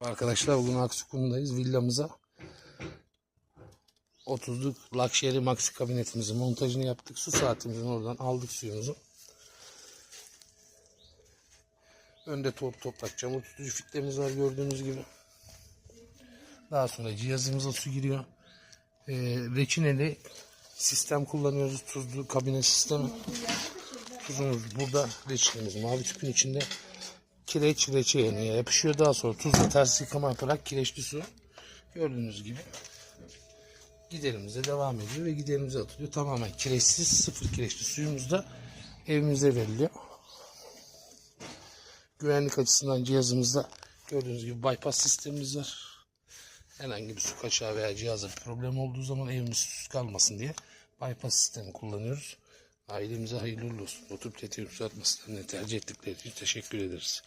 Arkadaşlar bugün Aksukum'dayız. Villamıza 30'luk Luxury Maxi kabinetimizin montajını yaptık. Su saatimizin oradan aldık suyumuzu. Önde top toprak çamur tutucu fitlemiz var gördüğünüz gibi. Daha sonra cihazımıza su giriyor. Ee, reçineli sistem kullanıyoruz. Tuzlu kabine sistemi. Tuzumuz burada. Reçinemiz mavi tüpün içinde kireç reçeğine yapışıyor. Daha sonra tuzla ters yıkama yaparak kireçli su gördüğünüz gibi giderimize devam ediyor ve giderimize atılıyor. Tamamen kireçsiz sıfır kireçli suyumuz da evimize veriliyor. Güvenlik açısından cihazımızda gördüğünüz gibi bypass sistemimiz var. Herhangi bir su kaçağı veya cihaza bir problem olduğu zaman evimiz susuz kalmasın diye bypass sistemi kullanıyoruz. Ailemize hayırlı olsun. Bu tür tetkik atmasını tercih ettikleri için teşekkür ederiz.